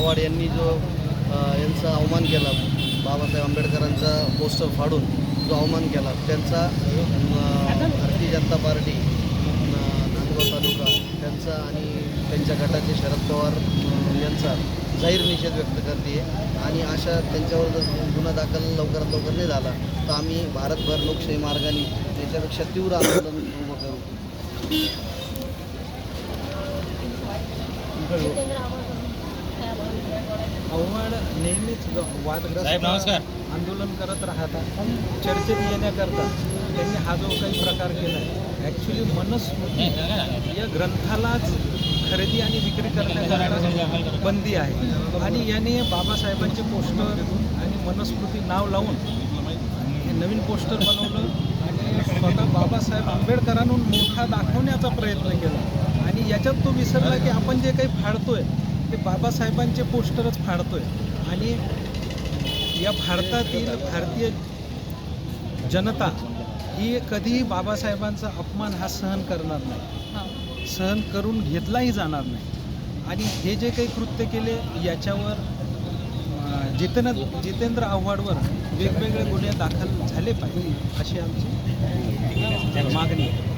आव्हाड यांनी जो यांचा अवमान केला बाबासाहेब आंबेडकरांचा पोस्टर फाडून जो अवमान केला त्यांचा भारतीय जनता पार्टी नांदगाव तालुका त्यांचा आणि त्यांच्या गटाचे शरद पवार यांचा जाहीर निषेध व्यक्त करते. आणि अशा त्यांच्यावर जर गुन्हा दाखल लवकरात लवकर नाही झाला तर आम्ही भारतभर लोकशाही मार्गाने त्याच्यापेक्षा तीव्र आंदोलन उभं करू. आव्हाड नेहमीच वादग्रस्त. आंदोलन करत राहतात. चर्चेत येण्याकरता त्यांनी हा जो काही प्रकार केला आहे ॲक्च्युली मनस्मृती या ग्रंथालाच खरेदी आणि विक्री करण्याकरता बंदी आहे. आणि याने बाबासाहेबांचे पोस्टर आणि मनुस्मृती नाव लावून हे नवीन पोस्टर बनवलं आणि स्वतः बाबासाहेब आंबेडकरांहून मोठा दाखवण्याचा प्रयत्न केला. आणि याच्यात तो विसरला की आपण जे काही फाडतोय ते बाबासाहेबांचे पोस्टरच फाडतोय. आणि या भारतातील भारतीय जनता ही कधीही बाबासाहेबांचा अपमान हा सहन करणार नाही. सहन करून घेतलाही जाणार नाही. आणि हे जे काही कृत्य केले याच्यावर अं, जितेंद्र जितेंद्र आव्हाडवर वेगवेगळे गुन्हे दाखल झाले पाहिजे अशी आमची मागणी आहे.